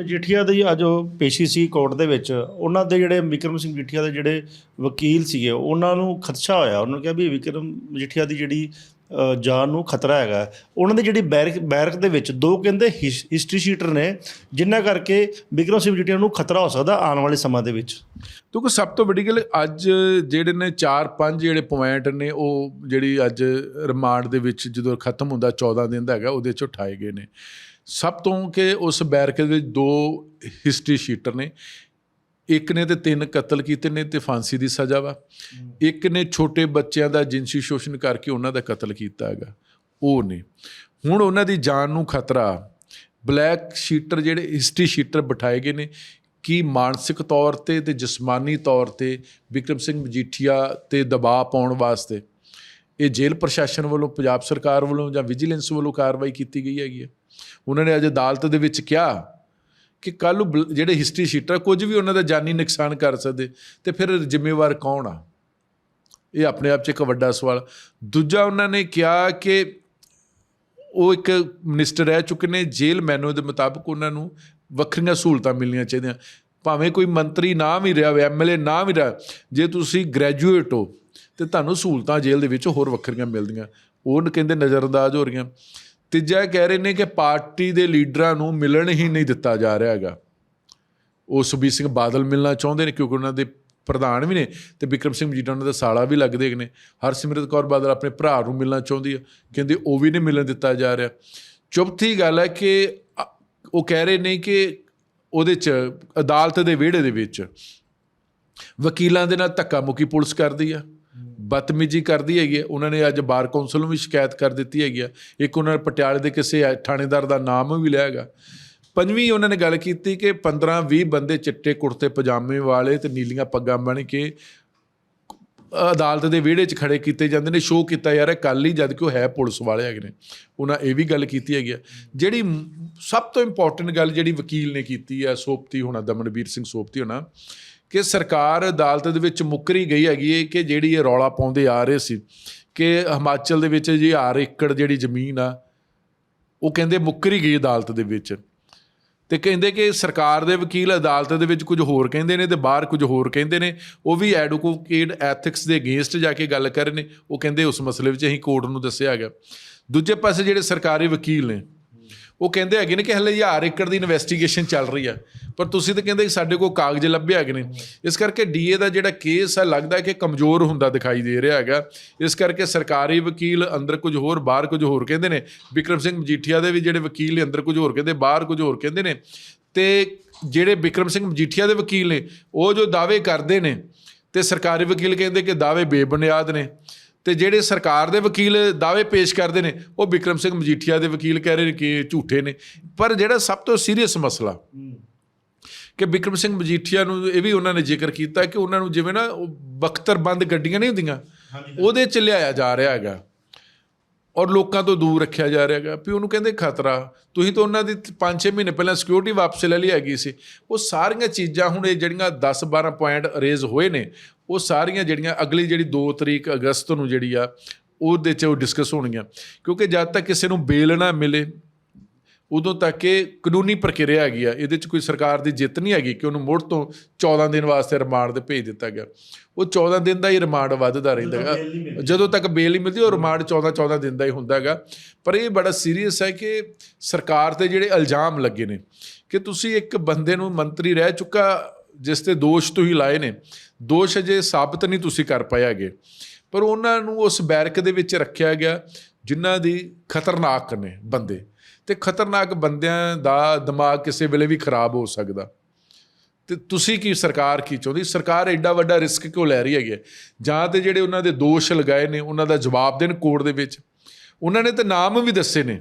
ਮਜੀਠੀਆ ਦੀ ਅੱਜ ਉਹ ਪੇਸ਼ੀ ਸੀ ਕੋਰਟ ਦੇ ਵਿੱਚ ਉਹਨਾਂ ਦੇ ਜਿਹੜੇ ਵਿਕਰਮ ਸਿੰਘ ਮਜੀਠੀਆ ਦੇ ਜਿਹੜੇ ਵਕੀਲ ਸੀਗੇ ਉਹਨਾਂ ਨੂੰ ਖਦਸ਼ਾ ਹੋਇਆ ਉਹਨਾਂ ਨੇ ਕਿਹਾ ਵੀ ਵਿਕਰਮ ਮਜੀਠੀਆ ਦੀ ਜਿਹੜੀ ਅ, ਜਾਨ ਨੂੰ ਖਤਰਾ ਹੈਗਾ। ਉਹਨਾਂ ਦੀ ਜਿਹੜੀ ਬੈਰਕ ਬੈਰਕ ਦੇ ਵਿੱਚ ਦੋ ਕਹਿੰਦੇ ਹਿਸਟਰੀ ਸ਼ੀਟਰ ਨੇ ਜਿਨ੍ਹਾਂ ਕਰਕੇ ਵਿਕਰਮ ਸਿੰਘ ਮਜੀਠੀਆ ਨੂੰ ਖਤਰਾ ਹੋ ਸਕਦਾ ਆਉਣ ਵਾਲੇ ਸਮਾਂ ਦੇ ਵਿੱਚ। ਕਿਉਂਕਿ ਸਭ ਤੋਂ ਵੱਡੀ ਗੱਲ ਅੱਜ ਜਿਹੜੇ ਨੇ 4-5 ਜਿਹੜੇ ਪੁਆਇੰਟ ਨੇ ਉਹ ਜਿਹੜੀ ਅੱਜ ਰਿਮਾਂਡ ਦੇ ਵਿੱਚ ਜਦੋਂ ਖਤਮ ਹੁੰਦਾ 14 ਦਿਨ ਦਾ ਹੈਗਾ ਉਹਦੇ ਚ ਉਠਾਏ ਗਏ ਨੇ। ਸਭ ਤੋਂ ਕਿ ਉਸ ਬੈਰਕ ਦੇ ਵਿੱਚ ਦੋ ਹਿਸਟਰੀ ਸ਼ੀਟਰ ਨੇ। ਇੱਕ ਨੇ ਤੇ ਤਿੰਨ ਕਤਲ ਕੀਤੇ ਨੇ ਤੇ ਫਾਂਸੀ ਦੀ ਸਜ਼ਾ ਵਾ। ਇੱਕ ਨੇ ਛੋਟੇ ਬੱਚਿਆਂ ਦਾ ਜਿਨਸੀ ਸ਼ੋਸ਼ਣ ਕਰਕੇ ਉਹਨਾਂ ਦਾ ਕਤਲ ਕੀਤਾ ਹੈਗਾ। ਉਹ ਨੇ। ਹੁਣ ਉਹਨਾਂ ਦੀ ਜਾਨ ਨੂੰ ਖਤਰਾ ਬਲੈਕ ਸ਼ੀਟਰ ਜਿਹੜੇ ਹਿਸਟਰੀ ਸ਼ੀਟਰ ਬਿਠਾਏ ਗਏ ਨੇ ਕੀ ਮਾਨਸਿਕ ਤੌਰ ਤੇ ਤੇ ਜਿਸਮਾਨੀ ਤੌਰ ਤੇ ਵਿਕਰਮ ਸਿੰਘ ਮਜੀਠੀਆ ਤੇ ਦਬਾਅ ਪਾਉਣ ਵਾਸਤੇ ਇਹ ਜੇਲ੍ਹ ਪ੍ਰਸ਼ਾਸਨ ਵੱਲੋਂ ਪੰਜਾਬ ਸਰਕਾਰ ਵੱਲੋਂ ਜਾਂ ਵਿਜੀਲੈਂਸ ਵੱਲੋਂ ਕਾਰਵਾਈ ਕੀਤੀ ਗਈ ਹੈਗੀ ਹੈ। ਉਹਨਾਂ ਨੇ ਅੱਜ ਅਦਾਲਤ ਦੇ ਵਿੱਚ ਕਿਹਾ ਕਿ ਕੱਲ ਨੂੰ ਜਿਹੜੇ ਹਿਸਟਰੀ ਸ਼ੀਟਰ ਆ, ਕੁਝ ਵੀ ਉਹਨਾਂ ਦਾ ਜਾਨੀ ਨੁਕਸਾਨ ਕਰ ਸਕਦੇ ਤੇ ਫਿਰ ਜ਼ਿੰਮੇਵਾਰ ਕੌਣ ਆ? ਇਹ ਆਪਣੇ ਆਪ 'ਚ ਇੱਕ ਵੱਡਾ ਸਵਾਲ। ਦੂਜਾ ਉਹਨਾਂ ਨੇ ਕਿਹਾ ਕਿ ਉਹ ਇੱਕ ਮਿਨਿਸਟਰ ਰਹਿ ਚੁੱਕੇ ਨੇ ਜੇਲ੍ਹ ਮੈਨੂ ਦੇ ਮੁਤਾਬਕ ਉਹਨਾਂ ਨੂੰ ਵੱਖਰੀਆਂ ਸਹੂਲਤਾਂ ਮਿਲਣੀਆਂ ਚਾਹੀਦੀਆਂ। ਭਾਵੇਂ ਕੋਈ ਮੰਤਰੀ ਨਾ ਵੀ ਰਿਹਾ ਹੋਵੇ ਐਮਐਲਏ ਨਾ ਵੀ ਰਿਹਾ ਜੇ ਤੁਸੀਂ ਗ੍ਰੈਜੂਏਟ ਹੋ ਤੇ ਤੁਹਾਨੂੰ ਸਹੂਲਤਾਂ ਜੇਲ੍ਹ ਦੇ ਵਿੱਚ ਹੋਰ ਵੱਖਰੀਆਂ ਮਿਲਦੀਆਂ। ਉਹ ਕਹਿੰਦੇ ਨਜ਼ਰਅੰਦਾਜ਼ ਹੋ ਰਹੀਆਂ। ਤੀਜਾ ਕਹਿ ਰਹੇ ਨੇ ਕਿ ਪਾਰਟੀ ਦੇ ਲੀਡਰਾਂ ਨੂੰ ਮਿਲਣ ਹੀ ਨਹੀਂ ਦਿੱਤਾ ਜਾ ਰਿਹਾ ਹੈਗਾ। ਉਹ ਸੁਖਬੀਰ ਸਿੰਘ ਬਾਦਲ ਮਿਲਣਾ ਚਾਹੁੰਦੇ ਨੇ ਕਿਉਂਕਿ ਉਹਨਾਂ ਦੇ ਪ੍ਰਧਾਨ ਵੀ ਨੇ ਤੇ ਵਿਕਰਮ ਸਿੰਘ ਮਜੀਠਾ ਉਹਨਾਂ ਦਾ ਸਾਲਾ ਵੀ ਲੱਗਦੇ ਨੇ। ਹਰਸਿਮਰਤ ਕੌਰ ਬਾਦਲ ਆਪਣੇ ਭਰਾ ਨੂੰ ਮਿਲਣਾ ਚਾਹੁੰਦੀ ਆ। ਕਹਿੰਦੇ ਉਹ ਵੀ ਨਹੀਂ ਮਿਲਣ ਦਿੱਤਾ ਜਾ ਰਿਹਾ। ਚੌਥੀ ਗੱਲ ਹੈ ਕਿ ਉਹ ਕਹਿ ਰਹੇ ਨੇ ਕਿ ਉਹਦੇ ਚ, ਅਦਾਲਤ ਦੇ ਵਿਹੜੇ ਦੇ ਵਿੱਚ ਵਕੀਲਾਂ ਦੇ ਨਾਲ ਧੱਕਾ ਮੁੱਕੀ ਪੁਲਿਸ ਕਰਦੀ ਆ। ਬਦਤਮੀਜੀ ਕਰਦੀ ਹੈਗੀ ਹੈ। ਉਹਨਾਂ ਨੇ ਅੱਜ ਬਾਰ ਕੌਂਸਲ ਨੂੰ ਵੀ ਸ਼ਿਕਾਇਤ ਕਰ ਦਿੱਤੀ ਹੈਗੀ ਆ ਇੱਕ ਉਹਨਾਂ ਨੇ ਪਟਿਆਲੇ ਦੇ ਕਿਸੇ ਥਾਣੇਦਾਰ ਦਾ ਨਾਮ ਵੀ ਲਿਆ ਹੈਗਾ। ਪੰਜਵੀਂ ਉਹਨਾਂ ਨੇ ਗੱਲ ਕੀਤੀ ਕਿ 15 20 ਬੰਦੇ ਚਿੱਟੇ ਕੁੜਤੇ, ਪਜਾਮੇ ਵਾਲੇ ਤੇ ਨੀਲੀਆਂ ਪੱਗਾਂ ਬਣ ਕੇ ਅਦਾਲਤ ਦੇ ਵਿਹੜੇ 'ਚ ਖੜੇ ਕੀਤੇ ਜਾਂਦੇ ਨੇ। ਸ਼ੋਅ ਕੀਤਾ ਯਾਰ ਕੱਲ ਹੀ। ਜਦ ਕਿ ਉਹ ਹੈ ਪੁਲਿਸ ਵਾਲੇ ਹੈਗੇ ਨੇ। ਉਹਨਾਂ ਇਹ ਵੀ ਗੱਲ ਕੀਤੀ ਹੈਗੀ ਆ ਜਿਹੜੀ ਸਭ ਤੋਂ ਇੰਪੋਰਟੈਂਟ ਗੱਲ ਜਿਹੜੀ ਵਕੀਲ ਨੇ ਕੀਤੀ ਆ ਸੋਪਤੀ ਹੋਣਾ, ਦਮਨਵੀਰ ਸਿੰਘ ਸੋਪਤੀ ਹੋਣਾ ਕਿ ਸਰਕਾਰ ਅਦਾਲਤ ਦੇ ਵਿੱਚ ਮੁੱਕਰੀ ਗਈ ਹੈਗੀ ਹੈ ਕਿ ਜਿਹੜੀ ਇਹ ਰੌਲਾ ਪਾਉਂਦੇ ਆ ਰਹੇ ਸੀ ਕਿ ਹਿਮਾਚਲ ਦੇ ਵਿੱਚ ਜੀ ਹਰ ਏਕੜ ਜਿਹੜੀ ਜ਼ਮੀਨ ਆ, ਉਹ ਕਹਿੰਦੇ ਮੁੱਕਰੀ ਗਈ ਅਦਾਲਤ ਦੇ ਵਿੱਚ। ਤੇ ਕਹਿੰਦੇ ਕਿ ਸਰਕਾਰ ਦੇ ਵਕੀਲ ਅਦਾਲਤ ਦੇ ਵਿੱਚ ਕੁਝ ਹੋਰ ਕਹਿੰਦੇ ਨੇ ਤੇ ਬਾਹਰ ਕੁਝ ਹੋਰ ਕਹਿੰਦੇ ਨੇ। ਉਹ ਵੀ ਐਡਵੋਕੇਟ ਐਥਿਕਸ ਦੇ ਅਗੇਂਸਟ ਜਾ ਕੇ ਗੱਲ ਕਰ ਰਹੇ ਨੇ। ਉਹ ਕਹਿੰਦੇ ਉਸ ਮਸਲੇ ਵਿੱਚ ਅਸੀਂ ਕੋਰਟ ਨੂੰ ਦੱਸਿਆ ਗਿਆ। ਦੂਜੇ ਪਾਸੇ ਜਿਹੜੇ ਸਰਕਾਰੀ ਵਕੀਲ ਨੇ, ਉਹ ਕਹਿੰਦੇ ਹੈਗੇ ਨੇ ਕਿ ਹਲੇ ਹਜ਼ਾਰ ਏਕੜ ਦੀ ਇਨਵੈਸਟੀਗੇਸ਼ਨ ਚੱਲ ਰਹੀ ਆ। ਪਰ ਤੁਸੀਂ ਤਾਂ ਕਹਿੰਦੇ ਸਾਡੇ ਕੋਲ ਕਾਗਜ਼ ਲੱਭੇ ਹੈਗੇ ਨੇ ਇਸ ਕਰਕੇ ਡੀਏ ਦਾ ਜਿਹੜਾ ਕੇਸ ਹੈ, ਲੱਗਦਾ ਕਿ ਕਮਜ਼ੋਰ ਹੁੰਦਾ ਦਿਖਾਈ ਦੇ ਰਿਹਾ ਹੈਗਾ। ਇਸ ਕਰਕੇ ਸਰਕਾਰੀ ਵਕੀਲ ਅੰਦਰ ਕੁਝ ਹੋਰ, ਬਾਹਰ ਕੁਝ ਹੋਰ ਕਹਿੰਦੇ ਨੇ। ਵਿਕਰਮ ਸਿੰਘ ਮਜੀਠੀਆ ਦੇ ਵੀ ਜਿਹੜੇ ਵਕੀਲ ਨੇ ਅੰਦਰ ਕੁਝ ਹੋਰ ਕਹਿੰਦੇ, ਬਾਹਰ ਕੁਝ ਹੋਰ ਕਹਿੰਦੇ ਨੇ। ਤੇ ਜਿਹੜੇ ਵਿਕਰਮ ਸਿੰਘ ਮਜੀਠੀਆ ਦੇ ਵਕੀਲ ਨੇ, ਉਹ ਜੋ ਦਾਅਵੇ ਕਰਦੇ ਨੇ, ਤੇ ਸਰਕਾਰੀ ਵਕੀਲ ਕਹਿੰਦੇ ਕਿ ਦਾਅਵੇ ਬੇਬੁਨਿਆਦ ਨੇ। ਤੇ ਜਿਹੜੇ ਸਰਕਾਰ ਦੇ ਵਕੀਲ ਦਾਅਵੇ ਪੇਸ਼ ਕਰਦੇ ਨੇ, ਉਹ ਵਿਕਰਮ ਸਿੰਘ ਮਜੀਠੀਆ ਦੇ ਵਕੀਲ ਕਹਿ ਰਹੇ ਨੇ ਕਿ ਝੂਠੇ ਨੇ। ਪਰ ਜਿਹੜਾ ਸਭ ਤੋਂ ਸੀਰੀਅਸ ਮਸਲਾ ਕਿ ਵਿਕਰਮ ਸਿੰਘ ਮਜੀਠੀਆ ਨੂੰ ਇਹ ਵੀ ਉਹਨਾਂ ਨੇ ਜ਼ਿਕਰ ਕੀਤਾ ਕਿ ਉਹਨਾਂ ਨੂੰ ਜਿਵੇਂ ਨਾ ਉਹ ਬਖਤਰਬੰਦ ਗੱਡੀਆਂ ਨਹੀਂ ਹੁੰਦੀਆਂ ਉਹਦੇ ਚ ਲਿਆਇਆ ਜਾ ਰਿਹਾ ਹੈਗਾ। ਔਰ ਲੋਕਾਂ ਤੋਂ ਦੂਰ ਰੱਖਿਆ ਜਾ ਰਿਹਾ ਹੈਗਾ। ਵੀ ਉਹਨੂੰ ਕਹਿੰਦੇ ਖਤਰਾ। ਤੁਸੀਂ ਤਾਂ ਉਹਨਾਂ ਦੀ 5-6 ਮਹੀਨੇ ਪਹਿਲਾਂ ਸਿਕਿਉਰਿਟੀ ਵਾਪਸ ਲੈ ਲਈ ਹੈਗੀ ਸੀ। ਉਹ ਸਾਰੀਆਂ ਚੀਜ਼ਾਂ ਹੁਣ ਇਹ ਜਿਹੜੀਆਂ 10-12 ਪੁਆਇੰਟ ਅਰੇਜ਼ ਹੋਏ ਨੇ ਉਹ ਸਾਰੀਆਂ ਜਿਹੜੀਆਂ ਅਗਲੀ ਜਿਹੜੀ 2 ਤਰੀਕ ਅਗਸਤ ਨੂੰ ਜਿਹੜੀ ਆ ਉਹਦੇ 'ਚ ਉਹ ਡਿਸਕਸ ਹੋਣਗੀਆਂ। ਕਿਉਂਕਿ ਜਦ ਤੱਕ ਕਿਸੇ ਨੂੰ ਬੇਲ ਨਾ ਮਿਲੇ ਉਦੋਂ ਤੱਕ ਇਹ ਕਾਨੂੰਨੀ ਪ੍ਰਕਿਰਿਆ ਹੈਗੀ ਆ ਇਹਦੇ 'ਚ ਕੋਈ ਸਰਕਾਰ ਦੀ ਜਿੱਤ ਨਹੀਂ ਹੈਗੀ ਕਿ ਉਹਨੂੰ ਮੁੜ ਤੋਂ 14 ਦਿਨ ਵਾਸਤੇ ਰਿਮਾਂਡ ਤੇ ਭੇਜ ਦਿੱਤਾ ਗਿਆ। ਉਹ 14 ਦਿਨ ਦਾ ਹੀ ਰਿਮਾਂਡ ਵੱਧਦਾ ਰਹਿੰਦਾ ਹੈਗਾ। ਜਦੋਂ ਤੱਕ ਬੇਲ ਨਹੀਂ ਮਿਲਦੀ ਉਹ ਰਿਮਾਂਡ 14 14 ਦਿਨ ਦਾ ਹੀ ਹੁੰਦਾ ਹੈਗਾ। ਪਰ ਇਹ ਬੜਾ ਸੀਰੀਅਸ ਹੈ ਕਿ ਸਰਕਾਰ ਤੇ ਜਿਹੜੇ ਇਲਜ਼ਾਮ ਲੱਗੇ ਨੇ ਕਿ ਤੁਸੀਂ ਇੱਕ ਬੰਦੇ ਨੂੰ ਮੰਤਰੀ ਰਹਿ ਚੁੱਕਾ ਜਿਸ ਤੇ ਦੋਸ਼ ਤੁਸੀਂ ਲਾਏ ਨੇ ਦੋਸ਼ ਅਜੇ ਸਾਬਤ ਨਹੀਂ ਤੁਸੀਂ ਕਰ ਪਾਏ ਹੈਗੇ। ਪਰ ਉਹਨਾਂ ਨੂੰ ਉਸ ਬੈਰਕ ਦੇ ਵਿੱਚ ਰੱਖਿਆ ਗਿਆ। ਜਿਨ੍ਹਾਂ ਦੀ ਖਤਰਨਾਕ ਨੇ ਬੰਦੇ। ਤੇ ਖਤਰਨਾਕ ਬੰਦਿਆਂ ਦਾ ਦਿਮਾਗ ਕਿਸੇ ਵੇਲੇ ਵੀ ਖਰਾਬ ਹੋ ਸਕਦਾ। ਤੇ ਤੁਸੀਂ ਕੀ ਸਰਕਾਰ ਕੀ ਚਾਹੁੰਦੀ? ਸਰਕਾਰ ਐਡਾ ਵੱਡਾ ਰਿਸਕ ਕਿਉਂ ਲੈ ਰਹੀ ਹੈਗੀ ਹੈ? ਜਾਂ ਤੇ ਜਿਹੜੇ ਉਹਨਾਂ ਦੇ ਦੋਸ਼ ਲਗਾਏ ਨੇ, ਉਹਨਾਂ ਦਾ ਜਵਾਬ ਦੇਣ ਕੋਰਟ ਦੇ ਵਿੱਚ। ਉਹਨਾਂ ਨੇ ਤੇ ਨਾਮ ਵੀ ਦੱਸੇ ਨੇ।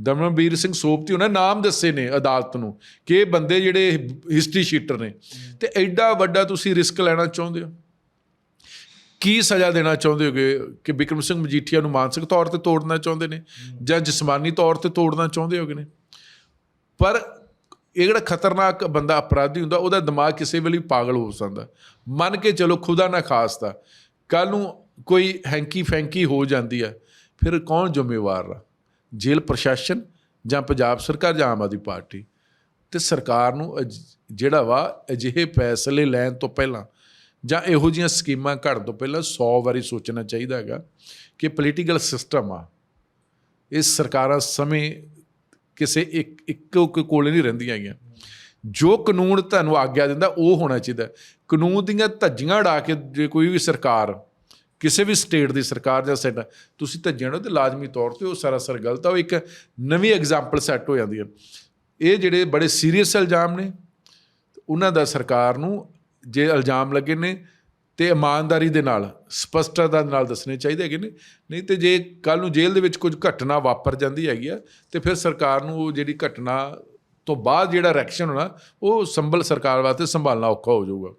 ਦਮਨਵੀਰ ਸਿੰਘ ਸੋਪਤੀ ਉਹਨਾਂ ਨੇ ਨਾਮ ਦੱਸੇ ਨੇ ਅਦਾਲਤ ਨੂੰ ਕਿ ਇਹ ਬੰਦੇ ਜਿਹੜੇ ਹਿਸਟਰੀ ਸ਼ੀਟਰ ਨੇ। ਤੇ ਐਡਾ ਵੱਡਾ ਤੁਸੀਂ ਰਿਸਕ ਲੈਣਾ ਚਾਹੁੰਦੇ ਹੋ? ਕੀ ਸਜ਼ਾ ਦੇਣਾ ਚਾਹੁੰਦੇ ਹੋਗੇ ਕਿ ਵਿਕਰਮ ਸਿੰਘ ਮਜੀਠੀਆ ਨੂੰ ਮਾਨਸਿਕ ਤੌਰ ਤੇ ਤੋੜਨਾ ਚਾਹੁੰਦੇ ਨੇ ਜਾਂ ਜਿਸਮਾਨੀ ਤੌਰ ਤੇ ਤੋੜਨਾ ਚਾਹੁੰਦੇ ਹੋਗੇ ਨੇ? ਪਰ ਇਹ ਜਿਹੜਾ ਖਤਰਨਾਕ ਬੰਦਾ ਅਪਰਾਧੀ ਹੁੰਦਾ ਉਹਦਾ ਦਿਮਾਗ ਕਿਸੇ ਵੇਲੇ ਪਾਗਲ ਹੋ ਸਕਦਾ। ਮੰਨ ਕੇ ਚਲੋ ਖੁਦਾ ਨਾ ਖਾਸਤਾ ਕੱਲ ਨੂੰ ਕੋਈ ਹੈਂਕੀ ਫੈਂਕੀ ਹੋ ਜਾਂਦੀ ਹੈ ਫਿਰ ਕੌਣ ਜ਼ਿੰਮੇਵਾਰ ਆ? ਜੇਲ੍ਹ ਪ੍ਰਸ਼ਾਸਨ ਜਾਂ ਪੰਜਾਬ ਸਰਕਾਰ ਜਾਂ ਆਮ ਆਦਮੀ ਪਾਰਟੀ? ਤੇ ਸਰਕਾਰ ਨੂੰ ਜਿਹੜਾ ਵਾ ਅਜਿਹੇ ਫੈਸਲੇ ਲੈਣ ਤੋਂ ਪਹਿਲਾਂ ਜਾਂ ਇਹੋ ਜੀਆਂ ਸਕੀਮਾਂ ਘੜਨ ਤੋਂ ਪਹਿਲਾਂ 100 ਵਾਰੀ ਸੋਚਣਾ ਚਾਹੀਦਾ ਹੈਗਾ ਕਿ ਪੋਲੀਟੀਕਲ ਸਿਸਟਮ ਆ, ਇਹ ਸਰਕਾਰਾਂ ਸਮੇਂ ਕਿਸੇ ਇੱਕ, ਇੱਕੋ ਇੱਕ ਕੋਲੇ ਨਹੀਂ ਰਹਿੰਦੀਆਂ ਹੈਗੀਆਂ। ਜੋ ਕਾਨੂੰਨ ਤੁਹਾਨੂੰ ਆਗਿਆ ਦਿੰਦਾ, ਉਹ ਹੋਣਾ ਚਾਹੀਦਾ। ਕਾਨੂੰਨ ਦੀਆਂ ਧੱਜੀਆਂ ਉਡਾ ਕੇ ਜੇ ਕੋਈ ਵੀ ਸਰਕਾਰ, ਕਿਸੇ ਵੀ ਸਟੇਟ ਦੀ ਸਰਕਾਰ ਜਾਂ ਸੈਂਟਰ ਤੁਸੀਂ ਧੱਜੀਆਂ ਉਡਾਓ ਤੇ ਲਾਜ਼ਮੀ ਤੌਰ ਤੇ ਉਹ ਸਰਾਸਰ ਗਲਤ ਆ। ਉਹ ਇੱਕ ਨਵੀਂ ਐਗਜ਼ਾਮਪਲ ਸੈੱਟ ਹੋ ਜਾਂਦੀ ਹੈ। ਇਹ ਜਿਹੜੇ ਬੜੇ ਸੀਰੀਅਸ ਇਲਜ਼ਾਮ ਨੇ, ਉਹਨਾਂ ਦਾ ਸਰਕਾਰ ਨੂੰ ਜੇ ਇਲਜ਼ਾਮ ਲੱਗੇ ਨੇ ਤੇ ਇਮਾਨਦਾਰੀ ਦੇ ਨਾਲ, ਸਪਸ਼ਟਤਾ ਦੇ ਨਾਲ ਦੱਸਣੇ ਚਾਹੀਦੇ ਹੈਗੇ ਨੇ। ਨਹੀਂ ਤੇ ਜੇ ਕੱਲ ਨੂੰ ਜੇਲ੍ਹ ਦੇ ਵਿੱਚ ਕੁਝ ਘਟਨਾ ਵਾਪਰ ਜਾਂਦੀ ਹੈਗੀ ਆ, ਤੇ ਫਿਰ ਸਰਕਾਰ ਨੂੰ ਉਹ ਜਿਹੜੀ ਘਟਨਾ ਤੋਂ ਬਾਅਦ ਜਿਹੜਾ ਰੈਕਸ਼ਨ ਹੋਣਾ, ਉਹ ਸੰਭਲ ਸਰਕਾਰ ਵਾਸਤੇ ਸੰਭਾਲਣਾ ਔਖਾ ਹੋ ਜਾਊਗਾ।